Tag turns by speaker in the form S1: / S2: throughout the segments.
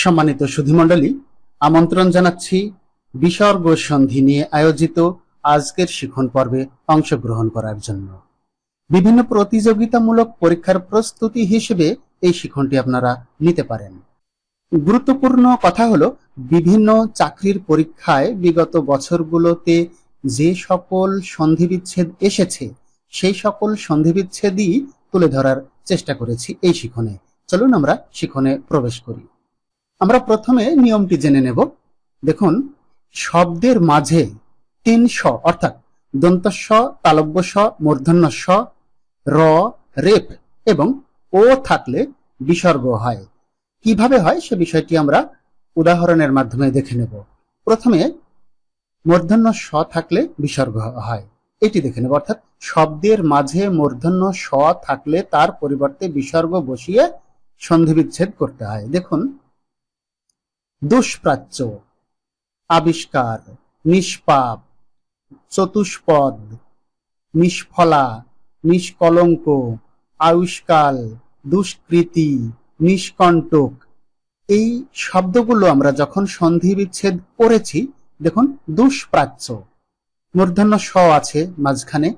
S1: সম্মানিত সুধীমণ্ডলী, আমন্ত্রণ জানাচ্ছি বিসর্গ সন্ধি নিয়ে আয়োজিত আজকের শিখন পর্বে অংশগ্রহণ করার জন্য। বিভিন্ন প্রতিযোগিতামূলক পরীক্ষার প্রস্তুতি হিসেবে এই শিখনটি আপনারা নিতে পারেন। গুরুত্বপূর্ণ কথা হলো, বিভিন্ন চাকরির পরীক্ষায় বিগত বছরগুলোতে যে সকল সন্ধিবিচ্ছেদ এসেছে, সেই সকল সন্ধিবিচ্ছেদই তুলে ধরার চেষ্টা করেছি এই শিখনে। চলুন আমরা শিখনে প্রবেশ করি। আমরা প্রথমে নিয়মটি জেনে নেব। দেখুন, শব্দের মাঝে তিন স অর্থাৎ দন্তস্ব তালব্য স মূর্ধন্য স র, রেপ এবং ও থাকলে বিসর্গ হয়। কীভাবে হয় সে বিষয়টি আমরা উদাহরণের মাধ্যমে দেখে নেব। প্রথমে মূর্ধন্য স থাকলে বিসর্গ হয়। এটি দেখে নেব, অর্থাৎ শব্দের মাঝে মূর্ধন্য স থাকলে তার পরিবর্তে বিসর্গ বসিয়ে সন্ধিবিচ্ছেদ করতে হয়। দেখুন দুষ্প্রাচ্য, আবিষ্কার, নিষ্পাপ, চতুষ্পদ, নিষ্ফলা, নিষ্কলঙ্ক, আয়ুষ্কাল, দুষ্কৃতি, নিষ্কণ্টক। এই শব্দগুলো আমরা যখন সন্ধি বিচ্ছেদ করেছি, দেখুন, দুষ্প্রাচ্য। মূর্ধন্য স আছে মাঝখানে।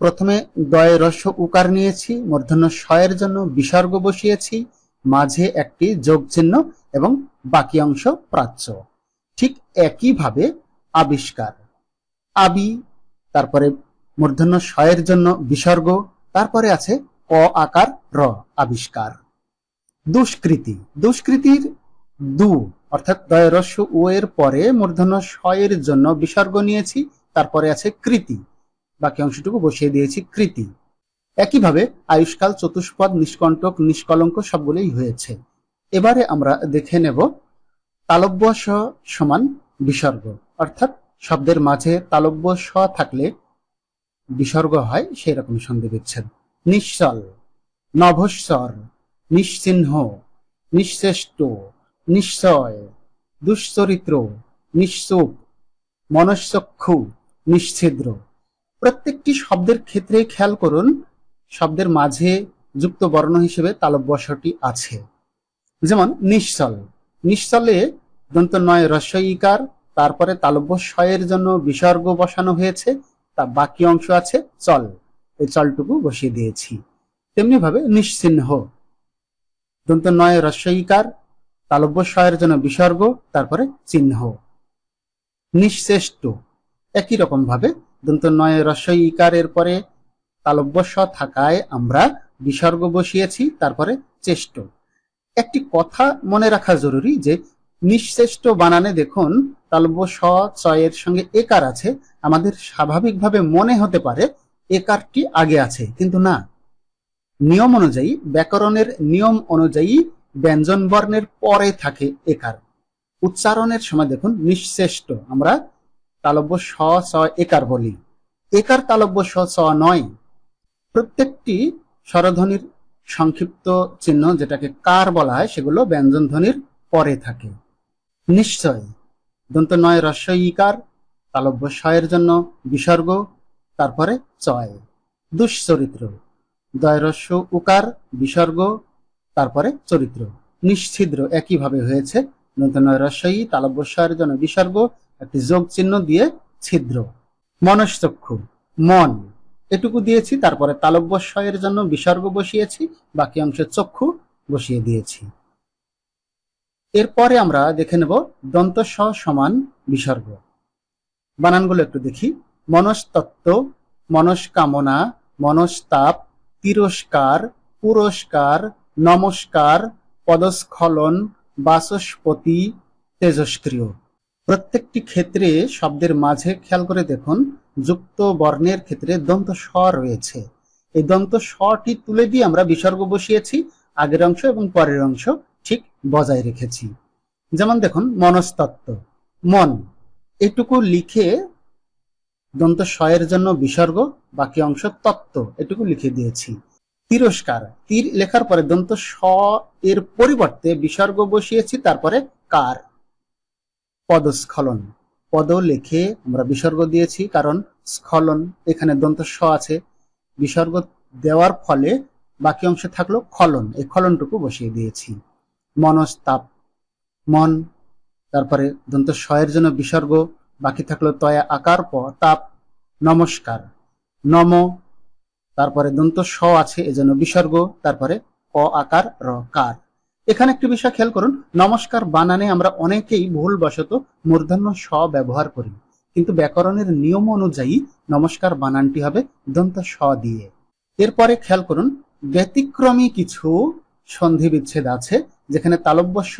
S1: প্রথমে দয় রস্য উকার নিয়েছি, মূর্ধন্য শয়ের জন্য বিসর্গ বসিয়েছি। মাঝে একটি যোগ চিহ্ন এবং বাকি অংশ প্রাচ্য। ঠিক একইভাবে আবিষ্কার। আবি, তারপরে মূর্ধন্য শয়ের জন্য বিসর্গ, তারপরে আছে ক আকার র, আবিষ্কার। দুষ্কৃতি। দুষ্কৃতির দু, অর্থাৎ দয়রস্য ও এর পরে মূর্ধন্য শয়ের জন্য বিসর্গ নিয়েছি, তারপরে আছে কৃতি। বাকি অংশটুকু বসিয়ে দিয়েছি কৃতি। একইভাবে আয়ুষ্কাল, চতুষ্পদ, নিষ্কণ্টক, নিষ্কলঙ্ক সবগুলোই হয়েছে। এবারে আমরা দেখে নেব তালব্য স সমান বিসর্গ। অর্থাৎ শব্দের মাঝে তালব্য স থাকলে বিসর্গ হয়, সেই রকম সন্ধি বিচ্ছেদ নিশ্চল নভস্বর, নিশ্চিহ্ন নিশ্চেষ্ট নিশ্চয়, দুশ্চরিত্র, নিশ্চুপ মনস্চক্ষু নিশ্ছিদ্র। প্রত্যেকটি শব্দের ক্ষেত্রে খেয়াল করুন শব্দের মাঝে যুক্ত বর্ণ হিসেবে তালব্যসটি আছে। যেমন, নিশ্চল। নিশ্চলে দন্ত নয় রস্বইকার তারপরে তালব্য শয়ের জন্য বিসর্গ বসানো হয়েছে, তা বাকি অংশ আছে চল। এই চলটুকু বসিয়ে দিয়েছি। তেমনি ভাবে নিশ্চিহ্ন। দন্ত নয় রস্বইকার তালব্য জন্য বিসর্গ, তারপরে চিহ্ন। নিঃশ্রেষ্ট একই রকম ভাবে দন্ত নয় রস্বই ইকারের পরে তালব্য স থাকায় আমরা বিসর্গ বসিয়েছি, তারপরে চেষ্ট। একটি কথা মনে রাখা জরুরি যে নিঃশ্রেষ্ট বানানে দেখুন তালব্য স চয়ের সঙ্গে একার আছে, আমাদের স্বাভাবিকভাবে মনে হতে পারে একারটি আগে আছে, কিন্তু না। নিয়ম অনুযায়ী, ব্যাকরণের নিয়ম অনুযায়ী ব্যঞ্জন বর্ণের পরে থাকে একার। উচ্চারণের সময় দেখুন নিঃশ্রেষ্ট আমরা তালব্য স স একার বলি। একার তালব্য স স নয় প্রত্যেকটি স্বরধ্বনির সংক্ষিপ্ত চিহ্ন যেটাকে কার বলা হয়, সেগুলো ব্যঞ্জন ধ্বনির পরে থাকে। নিশ্চয়। দন্ত নয় রস্য ইকার তালব্য শয়ের জন্য বিসর্গ, তারপরে চয়। দুশ্চরিত্র। দয়রস্য উকার বিসর্গ, তারপরে চরিত্র। নিশ্ছিদ্র, একইভাবে হয়েছে। নতুন রস্যই তালব্যস্বয়ের জন্য বিসর্গ, একটি যোগ চিহ্ন দিয়ে ছিদ্র। মনশ্চক্ষু মন। এটুকু দিয়েছি, তারপরে তালব্যস্বয়ের জন্য বিসর্গ বসিয়েছি, বাকি অংশে চক্ষু বসিয়ে দিয়েছি। এরপরে আমরা দেখে নেব দন্ত সমান বিসর্গ। বানানগুলো একটু দেখি। মনস্তত্ত্ব, মনস্কামনা, মনস্তাপ, তিরস্কার, পুরস্কার, নমস্কার, পদস্খলন বাচস্পতি তেজস্ক্রিয়। প্রত্যেকটি ক্ষেত্রে শব্দের মাঝে খেয়াল করে দেখুন, যুক্ত বর্ণের ক্ষেত্রে দন্ত স রয়েছে। এই দন্ত স্বটি তুলে দিয়ে আমরা বিসর্গ বসিয়েছি, আগের অংশ এবং পরের অংশ ঠিক বজায় রেখেছি। যেমন দেখুন, মনস্তত্ত্ব। মন, এটুকু লিখে দন্ত এর জন্য বিসর্গ, বাকি অংশ তত্ত্ব, এটুকু লিখে দিয়েছি। তিরস্কার, তীর লেখার পরে দন্ত স এর পরিবর্তে বিসর্গ বসিয়েছি, তারপরে কার। পদস্খলন। পদ লিখে আমরা বিসর্গ দিয়েছি কারণ স্খলন এখানে দন্ত স আছে। বিসর্গ দেওয়ার ফলে বাকি অংশে থাকল খলন। এই খলনটুকু বসিয়ে দিয়েছি। মনস্তাপ, মন, তারপরে দন্ত শয়ের জন্য বিসর্গ, বাকি থাকল তয়া, আকার, প, তাপ, নমস্কার। নম, তারপরে দন্ত স আছে, এজন্য বিসর্গ, তারপরে ক, আকার, র, কার। এখানে একটি বিষয় খেয়াল করুন, নমস্কার বানানে আমরা অনেকেই ভুলবশত মূর্ধন্য স ব্যবহার করি, কিন্তু ব্যাকরণের নিয়ম অনুযায়ী নমস্কার বানানটি হবে দন্ত স দিয়ে। এরপরে খেয়াল করুন, ব্যতিক্রমী কিছু সন্ধি বিচ্ছেদ আছে, যেখানে তালব্য স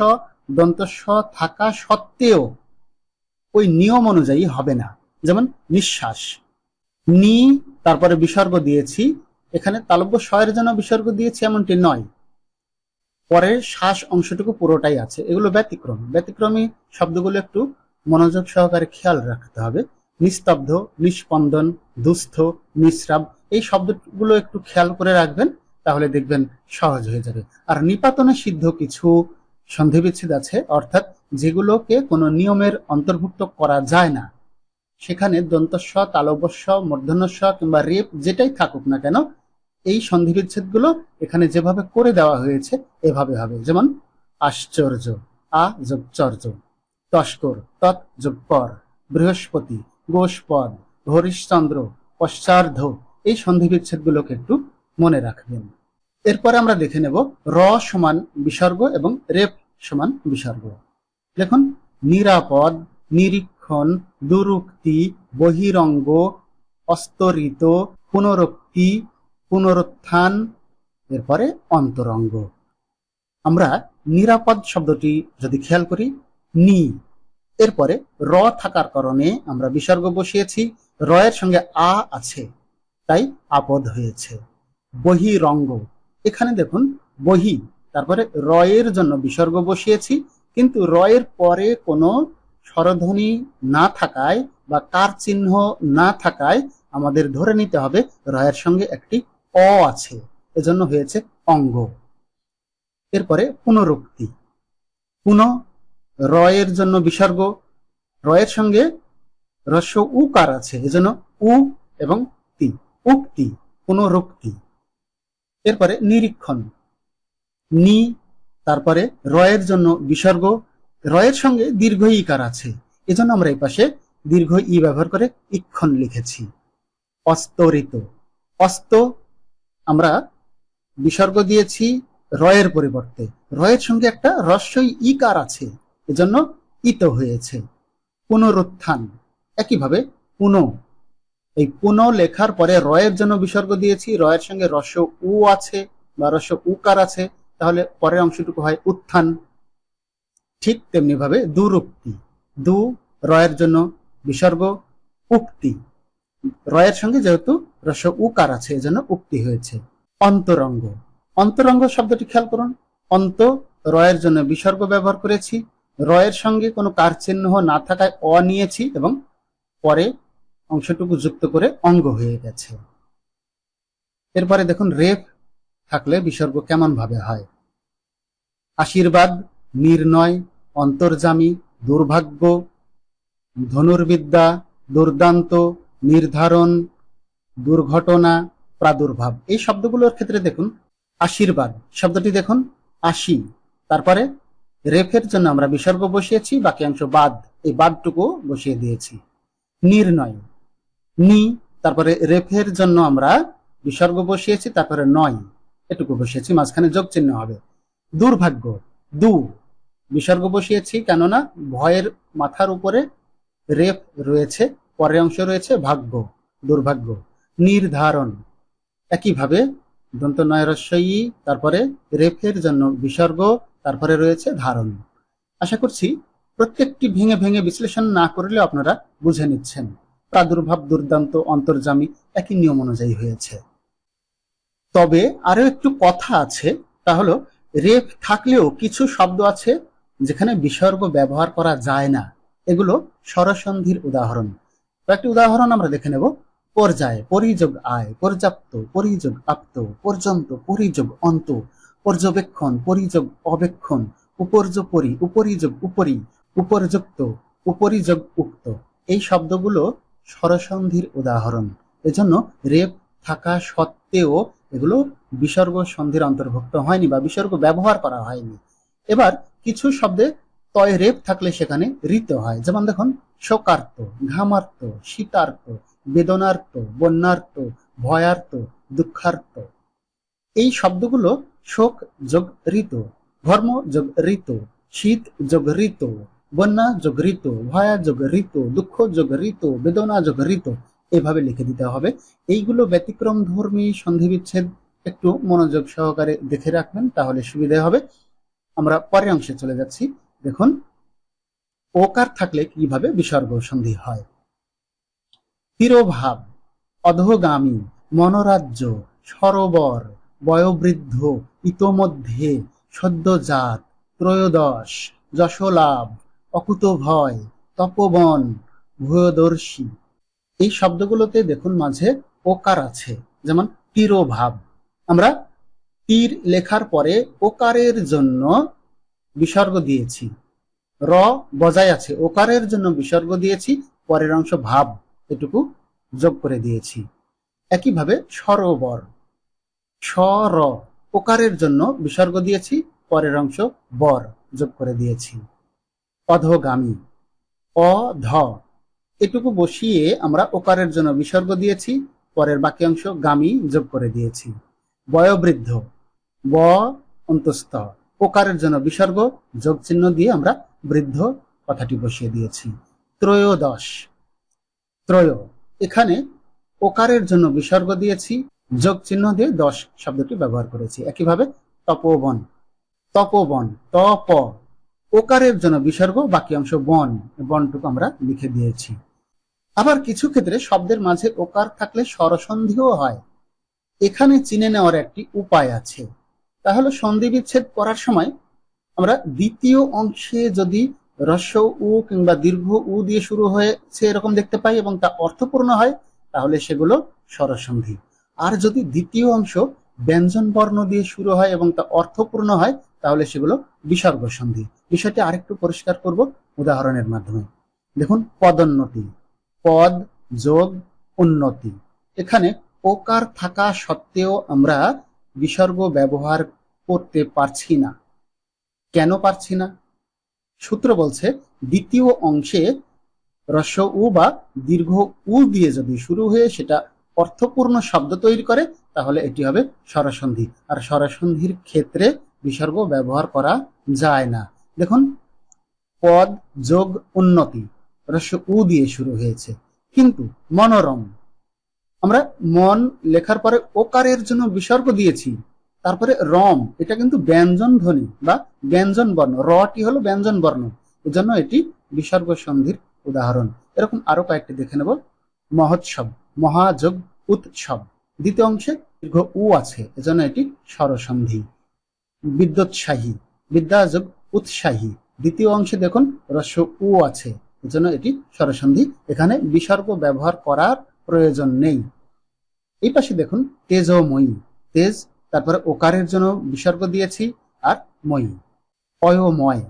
S1: দন্ত স থাকা সত্ত্বেও ওই নিয়ম অনুযায়ী হবে না, যেমন নিঃশ্বাস। নি, তারপরে বিসর্গ দিয়েছি, এখানে তালব্য শয়ের জন্য বিসর্গ দিয়েছি এমনটি নয়। পরের শ্বাস অংশটুকু পুরোটাই আছে। এগুলো ব্যতিক্রম। ব্যতিক্রমী শব্দগুলো একটু মনোযোগ সহকারে খেয়াল রাখতে হবে। নিস্তব্ধ নিস্পন্দন দুস্থ, নিঃস্রাব, এই শব্দগুলো একটু খেয়াল করে রাখবেন, তাহলে দেখবেন সহজ হয়ে যাবে। আর নিপাতনে সিদ্ধ কিছু সন্ধিবিচ্ছেদ আছে, অর্থাৎ যেগুলোকে কোনো নিয়মের অন্তর্ভুক্ত করা যায় না। সেখানে দন্তস্ব তালবস্ব মূর্ধন্যস্ব কিংবা রেপ যেটাই থাকুক না কেন এই সন্ধি সন্ধিবিচ্ছেদগুলো এখানে যেভাবে করে দেওয়া হয়েছে, এভাবে হবে। যেমন, আশ্চর্য, আ যোগ চর্য, তস্কর, তৎ যোগ পর, বৃহস্পতি, গোষ্পদ, হরিশ্চন্দ্র, পশ্চার্ধ। এই সন্ধি সন্ধিবিচ্ছেদগুলোকে একটু মনে রাখবেন। এরপরে আমরা দেখে নেব র সমান বিসর্গ এবং রেপ সমান বিসর্গ। দেখুন নিরাপদ, নিরীক্ষণ, দুরুক্তি, বহিরঙ্গ, অস্তরিত, পুনরুক্তি পুনরুত্থান, এরপরে অন্তরঙ্গ। আমরা নিরাপদ শব্দটি যদি খেয়াল করি, নি। এরপরে র থাকার কারণে আমরা বিসর্গ বসিয়েছি র এর সঙ্গে আ আছে, তাই আপদ হয়েছে। বহিরঙ্গ। এখানে দেখুন, বহি, তারপরে রয়ের জন্য বিসর্গ বসিয়েছি, কিন্তু রয়ের পরে কোনো স্বরধ্বনি না থাকায় বা কার চিহ্ন না থাকায় আমাদের ধরে নিতে হবে রয়ের সঙ্গে একটি অ আছে। এজন্য হয়েছে অঙ্গ। এরপরে পুনরুক্তি। পুন রয়ের জন্য বিসর্গ। রয়ের সঙ্গে রস্য উকার আছে। এজন্য উ এবং তি। উক্তি, পুনরুক্তি। এরপরে নিরীক্ষণ। নি, তারপরে রয়ের জন্য বিসর্গ। রয়ের সঙ্গে দীর্ঘ ইকার আছে। এজন্য আমরা এই পাশে দীর্ঘ ই ব্যবহার করে ইক্ষণ লিখেছি। অস্তরিত। অস্ত আমরা বিসর্গ দিয়েছি রয়ের পরিবর্তে। রয়ের সঙ্গে একটা রস্যই ইকার আছে, এজন্য ইত হয়েছে। পুনরুত্থান, একইভাবে পুন। এই পুন লেখার পরে রয়ের জন্য বিসর্গ দিয়েছি, রয়ের সঙ্গে রস্য উ আছে বা রস্য উকার আছে, তাহলে পরের অংশটুকু হয় উত্থান। ঠিক তেমনি ভাবে দুরুক্তি, দু রয়ের জন্য বিসর্গ উক্তি। রয়ের সঙ্গে যেহেতু রস্য উকার আছে, এজন্য উক্তি হয়েছে। অন্তরঙ্গ। অন্তরঙ্গ শব্দটি খেয়াল করুন। অন্ত রয়ের জন্য বিসর্গ ব্যবহার করেছি। রয়ের সঙ্গে কোনো কার চিহ্ন না থাকায় অ নিয়েছি এবং পরে অংশটুকু যুক্ত করে অঙ্গ হয়ে গেছে। এরপরে দেখুন রেফ থাকলে বিসর্গ কেমন ভাবে হয়? আশীর্বাদ, নির্ণয় অন্তর্জামী দুর্ভাগ্য, ধনুর্বিদ্যা, দুর্দান্ত নির্ধারণ, দুর্ঘটনা, প্রাদুর্ভাব। এই শব্দগুলোর ক্ষেত্রে দেখুন, আশীর্বাদ। শব্দটি দেখুন, আশি। তারপরে রেফের জন্য আমরা বিসর্গ বসিয়েছি, বাকি অংশ বাদ। এই বাদটুকু বসিয়ে দিয়েছি। নির্ণয়। নি, তারপরে রেফের জন্য আমরা বিসর্গ বসিয়েছি, তারপরে নয়। এটুকু বসিয়েছি, মাঝখানে যোগ চিহ্ন হবে। দুর্ভাগ্য। দু, বিসর্গ বসিয়েছি কেননা ভয়ের মাথার উপরে রেফ রয়েছে। পরের অংশ রয়েছে ভাগ্য, দুর্ভাগ্য, নির্ধারণ। একইভাবে দন্ত নয়রস্বয়ী তারপরে রেফের জন্য বিসর্গ, তারপরে রয়েছে ধারণ। আশা করছি প্রত্যেকটি ভেঙে ভেঙে বিশ্লেষণ না করলে আপনারা বুঝে নিচ্ছেন। প্রাদুর্ভাব দুর্দান্ত অন্তর্জামী একই নিয়ম অনুযায়ী হয়েছে। তবে আরও একটু কথা আছে, তা হলো রেফ থাকলেও কিছু শব্দ আছে যেখানে বিসর্গ ব্যবহার করা যায় না। এগুলো স্বরসন্ধির উদাহরণ। কয়েকটি উদাহরণ আমরা দেখে নেব। পর্যায়, পরিযোগ আয়, পর্যাপ্ত, পরিযোগ আপ্ত পর্যন্ত, পরিযোগ অন্ত, পর্যবেক্ষণ, পরিযোগ অবেক্ষণ, উপর্যপরি, উপরিযোগ উপরি, উপরযুক্ত, উপরিযোগ উক্ত। এই শব্দগুলো স্বরসন্ধির উদাহরণ। এজন্য রেপ থাকা সত্ত্বেও এগুলো বিসর্গ সন্ধির অন্তর্ভুক্ত হয়নি বা বিসর্গ ব্যবহার করা হয়নি। এবার কিছু শব্দে তয় রেপ থাকলে সেখানে ঋত হয়। যেমন দেখুন, শোকার্ত, ঘামার্ত, শীতার্ত, বেদনার্ত, বন্যার্ত, ভয়ার্ত, দুঃখার্ত। এই শব্দগুলো শোক যোগ ঋত, ধর্ম যোগ ঋত, শীত যোগ ঋত, বন্যা যোগ ঋত, ভয়া যোগ ঋত, দুঃখ যোগ ঋত, বেদনা যোগ ঋত, এভাবে লিখে দিতে হবে। এইগুলো ব্যতিক্রম, ধর্মী, সন্ধিবিচ্ছেদ, একটু মনোযোগ সহকারে দেখে রাখবেন, তাহলে সুবিধা হবে। আমরা পরের অংশে চলে যাচ্ছি। দেখুন, ওকার থাকলে কীভাবে বিসর্গ সন্ধি হয়? তিরোভাব, অধোগামী, মনোরাজ্য, সরোবর, বয়োবৃদ্ধ, ইতোমধ্যে, সদ্যজাত, ত্রয়োদশ, যশলাভ অকুত ভয় তপবন, ভূয়দর্শী। এই শব্দগুলোতে দেখুন মাঝে ওকার আছে, যেমন তীরভাব। আমরা তীর লেখার পরে ওকারের জন্য বিসর্গ দিয়েছি। র বজায় আছে। ওকারের জন্য বিসর্গ দিয়েছি, পরের অংশ ভাব এটুকু যোগ করে দিয়েছি। একইভাবে সরোবর। স্বর ওকারের জন্য বিসর্গ দিয়েছি, পরের অংশ বর যোগ করে দিয়েছি। অধগামী। অধ। এটুকু বসিয়ে আমরা ওকারের জন্য বিসর্গ দিয়েছি, পরের বাকি অংশ গামী যোগ করে দিয়েছি। বয়োবৃদ্ধ। ব, অন্তস্থ। ওকারের জন্য বিসর্গ যোগ চিহ্ন দিয়ে আমরা বৃদ্ধ কথাটি বসিয়ে দিয়েছি। ত্রয়োদশ। ত্রয়। এখানে ওকারের জন্য বিসর্গ দিয়েছি যোগ চিহ্ন দিয়ে দশ শব্দটি ব্যবহার করেছি। একইভাবে তপোবন। তপোবন। তপ। ওকারের জন্য বিসর্গ, বাকি অংশ বন। বনটুকু আমরা লিখে দিয়েছি। আবার কিছু ক্ষেত্রে শব্দের মাঝে ওকার থাকলে স্বরসন্ধিও হয়। এখানে চিনে নেওয়ার একটি উপায় আছে। তাহলে সন্ধি বিচ্ছেদ করার সময় আমরা দ্বিতীয় অংশে যদি রস্য উ কিংবা দীর্ঘ উ দিয়ে শুরু হয়েছে এরকম দেখতে পাই এবং তা অর্থপূর্ণ হয়, তাহলে সেগুলো স্বরসন্ধি। আর যদি দ্বিতীয় অংশ ব্যঞ্জন বর্ণ দিয়ে শুরু হয় এবং তা অর্থপূর্ণ হয়, তাহলে সেগুলো বিসর্গ সন্ধি বিষয়টি আরেকটু পরিষ্কার করব উদাহরণের মাধ্যমে। দেখুন, পদোন্নতি, পদ, যোগ, উন্নতি। এখানে ওকার থাকা সত্ত্বেও আমরা বিসর্গ ব্যবহার করতে পারছি না। কেন পারছি না? সূত্র বলছে, দ্বিতীয় অংশে রস্য উ বা দীর্ঘ উ দিয়ে যদি শুরু হয়ে সেটা অর্থপূর্ণ শব্দ তৈরি করে, তাহলে এটি হবে স্বরসন্ধি। আর স্বরসন্ধির ক্ষেত্রে বিসর্গ ব্যবহার করা যায় না। দেখুন, পদ যোগ উন্নতি রস্য উ দিয়ে শুরু হয়েছে। কিন্তু মনোরম আমরা মন লেখার পরে ওকারের জন্য বিসর্গ দিয়েছি। তারপরে রম, এটা কিন্তু ব্যঞ্জন ধ্বনি বা ব্যঞ্জন বর্ণ। রটি হলো ব্যঞ্জন বর্ণ। এজন্য এটি বিসর্গ সন্ধির উদাহরণ। এরকম আরও কয়েকটি দেখে নেব। মহোৎসব মহাযোগ উৎসব। দ্বিতীয় অংশে দীর্ঘ উ আছে, এজন্য এটি স্বরসন্ধি। বিদ্যুৎসাহী বিদ্যাযোগ উৎসাহী। দ্বিতীয় অংশে দেখুন, রস্য উ আছে, এজন্য এটি স্বরসন্ধি। এখানে বিসর্গ ব্যবহার করার প্রয়োজন নেই। এই পাশে দেখুন তেজ তেজময়ী। তেজ, তারপরে ওকারের জন্য বিসর্গ দিয়েছি, আর মই অয়ময়।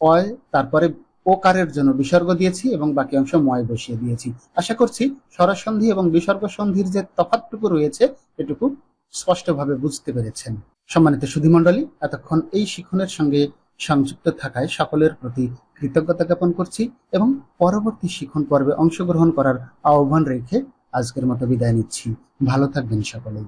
S1: অয়, তারপরে ওকারের জন্য বিসর্গ দিয়েছি এবং বাকি অংশ ময় বসিয়ে দিয়েছি। আশা করছি স্বরসন্ধি এবং বিসর্গ সন্ধির যে তফাৎটুকু রয়েছে, এটুকু স্পষ্টভাবে বুঝতে পেরেছেন। সম্মানিত সুধীমণ্ডলী, এতক্ষণ এই শিখনের সঙ্গে সংযুক্ত থাকায় সকলের প্রতি কৃতজ্ঞতা জ্ঞাপন করছি এবং পরবর্তী শিখন পর্বে অংশগ্রহণ করার আহ্বান রেখে আজকের মতো বিদায় নিচ্ছি। ভালো থাকবেন সকলেই।